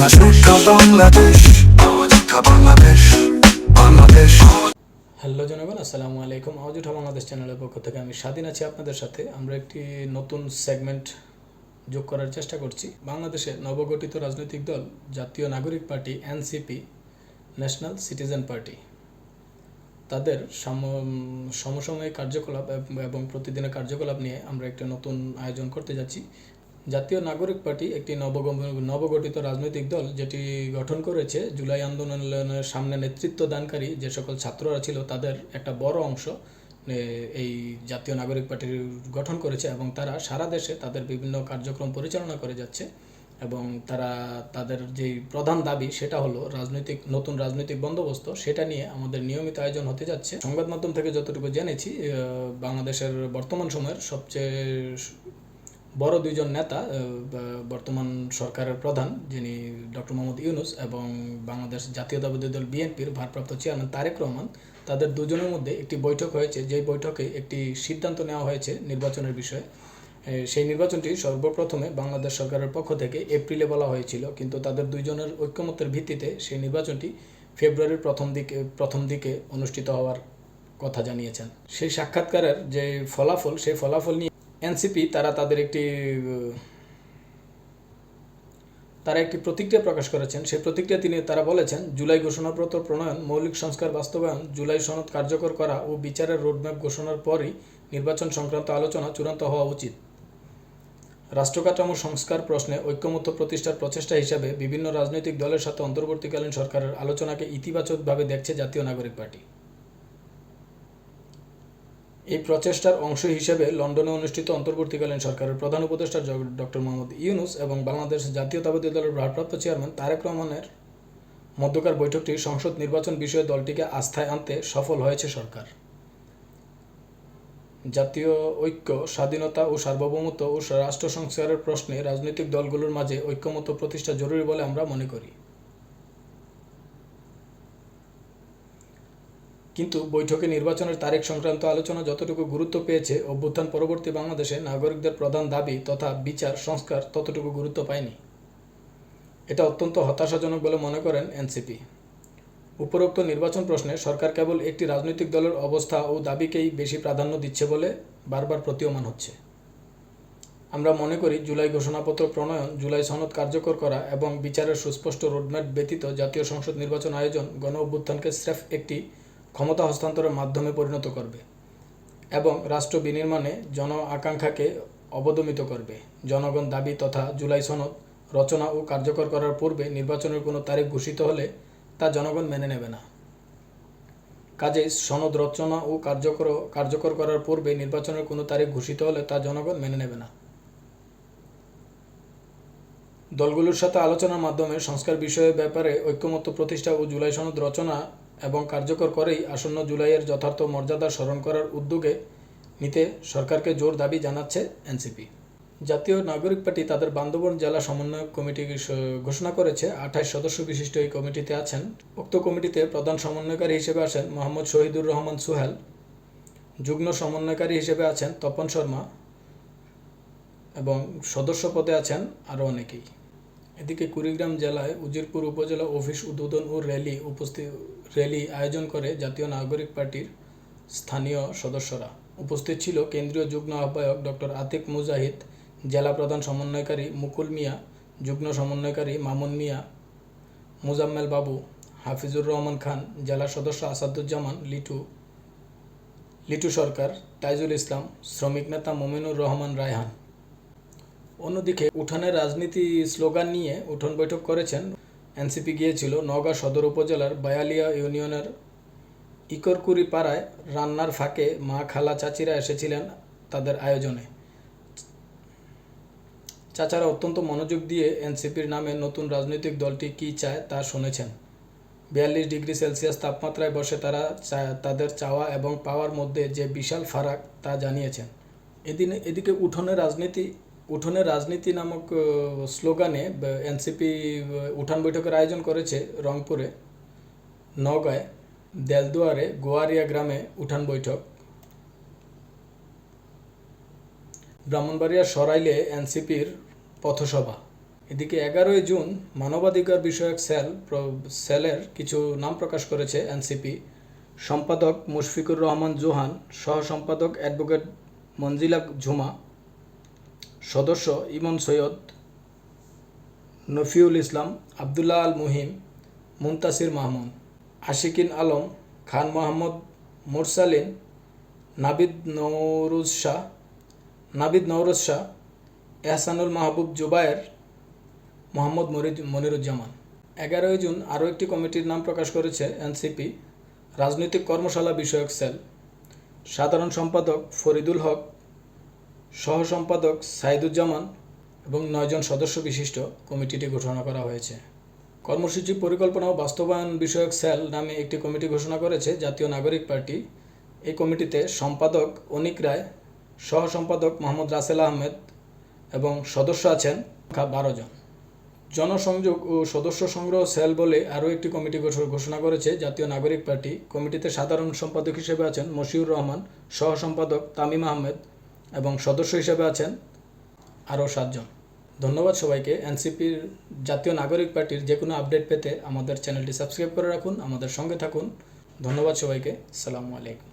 Bangladesh. Bangladesh Bangladesh Bangladesh hello জনগণ, আসসালামু আলাইকুম। আওয়াজ উঠা বাংলাদেশ চ্যানেলের পক্ষ থেকে আমি স্বাধীন আছি আপনাদের সাথে। আমরা একটি নতুন সেগমেন্ট যোগ করার চেষ্টা করছি। বাংলাদেশের নবগঠিত রাজনৈতিক দল, Jatiya Nagorik Party NCP National Citizen Party তাদের সাম- সমসাময়িক কার্যকলাপ এবং প্রতিদিনের কার্যকলাপ নিয়ে আমরা একটা নতুন আয়োজন করতে যাচ্ছি। জাতীয় নাগরিক পার্টি একটি নবগঠিত রাজনৈতিক দল যেটি গঠন করেছে জুলাই আন্দোলনের সামনে নেতৃত্ব দানকারী যে সকল ছাত্ররা ছিল তাদের একটা বড় অংশ এই জাতীয় নাগরিক পার্টির গঠন করেছে এবং তারা সারা দেশে তাদের বিভিন্ন কার্যক্রম পরিচালনা করে যাচ্ছে এবং তারা তাদের যেই প্রধান দাবি সেটা হলো রাজনৈতিক, নতুন রাজনৈতিক বন্দোবস্ত। সেটা নিয়ে আমাদের নিয়মিত আয়োজন হতে যাচ্ছে। সংবাদ মাধ্যম থেকে যতটুকু জেনেছি বাংলাদেশের বর্তমান সময়ের সবচেয়ে বড় দুইজন নেতা বর্তমান সরকারের প্রধান, যিনি ডক্টর মোহাম্মদ ইউনুস এবং বাংলাদেশ জাতীয়তাবাদী দল বিএনপির ভারপ্রাপ্ত চেয়ারম্যান তারেক রহমান, তাদের দুজনের মধ্যে একটি বৈঠক হয়েছে। যেই বৈঠকে একটি সিদ্ধান্ত নেওয়া হয়েছে নির্বাচনের বিষয়ে। সেই নির্বাচনটি সর্বপ্রথমে বাংলাদেশ সরকারের পক্ষ থেকে এপ্রিলে বলা হয়েছিল, কিন্তু তাদের দুইজনের ঐক্যমত্যের ভিত্তিতে সেই নির্বাচনটি ফেব্রুয়ারির প্রথম দিকে প্রথম দিকে অনুষ্ঠিত হওয়ার কথা জানিয়েছেন। সেই সাক্ষাৎকারের যে ফলাফল, সেই ফলাফল নিয়ে এনসিপি, তারা তাদের একটি, তারা একটি প্রতিক্রিয়া প্রকাশ করেছেন। সেই প্রতিক্রিয়া তিনি, তারা বলেছেন, জুলাই ঘোষণাপত্র প্রণয়ন, মৌলিক সংস্কার বাস্তবায়ন, জুলাই সনদ কার্যকর করা ও বিচারের রোডম্যাপ ঘোষণার পরই নির্বাচন সংক্রান্ত আলোচনা চূড়ান্ত হওয়া উচিত। রাষ্ট্রকাঠামো সংস্কার প্রশ্নে ঐক্যমত্য প্রতিষ্ঠার প্রচেষ্টা হিসাবে বিভিন্ন রাজনৈতিক দলের সাথে অন্তর্বর্তীকালীন সরকারের আলোচনাকে ইতিবাচকভাবে দেখছে জাতীয় নাগরিক পার্টি। এই প্রচেষ্টার অংশ হিসেবে লন্ডনে অনুষ্ঠিত অন্তর্বর্তীকালীন সরকারের প্রধান উপদেষ্টা ডক্টর মোহাম্মদ ইউনুস এবং বাংলাদেশ জাতীয়তাবাদী দলের ভারপ্রাপ্ত চেয়ারম্যান তারেক রহমানের মধ্যকার বৈঠকটি সংসদ নির্বাচন বিষয়ে দলটিকে আস্থায় আনতে সফল হয়েছে সরকার। জাতীয় ঐক্য, স্বাধীনতা ও সার্বভৌমত্ব ও রাষ্ট্র সংস্কারের প্রশ্নে রাজনৈতিক দলগুলোর মাঝে ঐক্যমত্য প্রতিষ্ঠা জরুরি বলে আমরা মনে করি। কিন্তু বৈঠকে নির্বাচনের তারিখ সংক্রান্ত আলোচনা যতটুকু গুরুত্ব পেয়েছে, অভ্যুত্থান পরবর্তী বাংলাদেশে নাগরিকদের প্রধান দাবি তথা বিচার, সংস্কার ততটুকু গুরুত্ব পায়নি। এটা অত্যন্ত হতাশাজনক বলে মনে করেন এনসিপি। উপরোক্ত নির্বাচন প্রশ্নে সরকার কেবল একটি রাজনৈতিক দলের অবস্থা ও দাবিকেই বেশি প্রাধান্য দিচ্ছে বলে বারবার প্রতীয়মান হচ্ছে। আমরা মনে করি জুলাই ঘোষণাপত্র প্রণয়ন, জুলাই সনদ কার্যকর করা এবং বিচারের সুস্পষ্ট রোডম্যাপ ব্যতীত জাতীয় সংসদ নির্বাচন আয়োজন গণ অভ্যুত্থানকে স্রেফ একটি ক্ষমতা হস্তান্তরের মাধ্যমে পরিণত করবে এবং রাষ্ট্র বিনির্মাণে জন আকাঙ্ক্ষাকে অবদমিত করবে। জনগণ দাবি তথা জুলাই সনদ রচনা ও কার্যকর করার পূর্বে নির্বাচনের কোনো তারিখ ঘোষিত হলে তা জনগণ মেনে নেবে না। কাজে সনদ রচনা ও কার্যকর কার্যকর করার পূর্বে নির্বাচনের কোনো তারিখ ঘোষিত হলে তা জনগণ মেনে নেবে না। দলগুলোর সাথে আলোচনার মাধ্যমে সংস্কার বিষয়ের ব্যাপারে ঐক্যমত্য প্রতিষ্ঠা ও জুলাই সনদ রচনা এবং কার্যকর করেই আসন্ন জুলাইয়ের যথার্থ মর্যাদা স্মরণ করার উদ্যোগে নিতে সরকারকে জোর দাবি জানাচ্ছে এনসিপি। জাতীয় নাগরিক পার্টি তাদের বান্দরবান জেলা সমন্বয় কমিটি ঘোষণা করেছে, আঠাশ সদস্য বিশিষ্ট এই কমিটিতে আছেন। উক্ত কমিটিতে প্রধান সমন্বয়কারী হিসেবে আছেন মোহাম্মদ শহীদুর রহমান সুহেল, যুগ্ম সমন্বয়কারী হিসেবে আছেন তপন শর্মা এবং সদস্য পদে আছেন আরও অনেকেই। এদিকে কুড়িগ্রাম জেলায় উজিরপুর উপজেলা অফিস উদ্বোধন ও র্যালি উপস্থিত র্যালি আয়োজন করে জাতীয় নাগরিক পার্টির স্থানীয় সদস্যরা। উপস্থিত ছিল কেন্দ্রীয় যুগ্ম আহ্বায়ক ডক্টর আতিক মুজাহিদ, জেলা প্রধান সমন্বয়কারী মুকুল মিয়া, যুগ্ম সমন্বয়কারী মামুন মিয়া, মুজাম্মেল বাবু, হাফিজুর রহমান খান, জেলা সদস্য আসাদুজ্জামান, লিটু লিটু সরকার, তাইজুল ইসলাম, শ্রমিক নেতা মোমিনুর রহমান রায়হান। অন্যদিকে উঠানের রাজনীতি স্লোগান নিয়ে উঠোন বৈঠক করেছেন এনসিপি গিয়েছিল নওগাঁ সদর উপজেলার বায়ালিয়া ইউনিয়নের ইকরকুড়ি পাড়ায় রান্নার ফাঁকে মা খালা চাচিরা এসেছিলেন তাদের আয়োজনে। চাচারা অত্যন্ত মনোযোগ দিয়ে এনসিপির নামে নতুন রাজনৈতিক দলটি কী চায় তা শুনেছেন। বিয়াল্লিশ ডিগ্রি সেলসিয়াস তাপমাত্রায় বসে তারা তাদের চাওয়া এবং পাওয়ার মধ্যে যে বিশাল ফারাক তা জানিয়েছেন। এদিনে এদিকে উঠোনের রাজনীতি উঠোনের রাজনীতি নামক স্লোগানে এনসিপি উঠান বৈঠকের আয়োজন করেছে রংপুরে নওগাঁয় দেলদুয়ারে, গোয়ারিয়া গ্রামে উঠান বৈঠক। ব্রাহ্মণবাড়িয়ার সরাইলে এনসিপির পথসভা। এদিকে এগারোই জুন মানবাধিকার বিষয়ক সেল সেলের কিছু নাম প্রকাশ করেছে এনসিপি। সম্পাদক মুশফিকুর রহমান জোহান সহ সম্পাদক অ্যাডভোকেট মঞ্জিলা ঝুমা সদস্য ইমন সৈয়দ নফিউল ইসলাম, আবদুল্লাহ আল মুহিম মুমতাসির মাহমুদ, আশিকিন আলম, খান মোহাম্মদ মুরসালিন, নাবিদ নৌরুজ শাহ, নাবিদ নওরোজ শাহ, এহসানুল মাহবুব জুবায়ের, মোহাম্মদ মনিরুজ্জামান। এগারোই জুন আরও একটি কমিটির নাম প্রকাশ করেছে এনসিপি, রাজনৈতিক কর্মশালা বিষয়ক সেল। সাধারণ সম্পাদক ফরিদুল হক সহ সম্পাদক সাইদুজ্জামান এবং নয়জন সদস্য বিশিষ্ট কমিটিটি ঘোষণা করা হয়েছে। কর্মসূচি পরিকল্পনা ও বাস্তবায়ন বিষয়ক সেল নামে একটি কমিটি ঘোষণা করেছে জাতীয় নাগরিক পার্টি। এই কমিটিতে সম্পাদক অনিক রায় সহ সম্পাদক মোহাম্মদ রাসেল আহমেদ এবং সদস্য আছেন বারো জন। জনসংযোগ ও সদস্য সংগ্রহ সেল বলে আরও একটি কমিটি ঘোষণা করেছে জাতীয় নাগরিক পার্টি। কমিটিতে সাধারণ সম্পাদক হিসেবে আছেন মশিউর রহমান সহ সম্পাদক তামিম আহমেদ এবং সদস্য হিসেবে আছেন আরও সাতজন। ধন্যবাদ সবাইকে। এনসিপির জাতীয় নাগরিক পার্টির যে কোনো আপডেট পেতে আমাদের চ্যানেলটি সাবস্ক্রাইব করে রাখুন, আমাদের সঙ্গে থাকুন। ধন্যবাদ সবাইকে। সালামু আলাইকুম।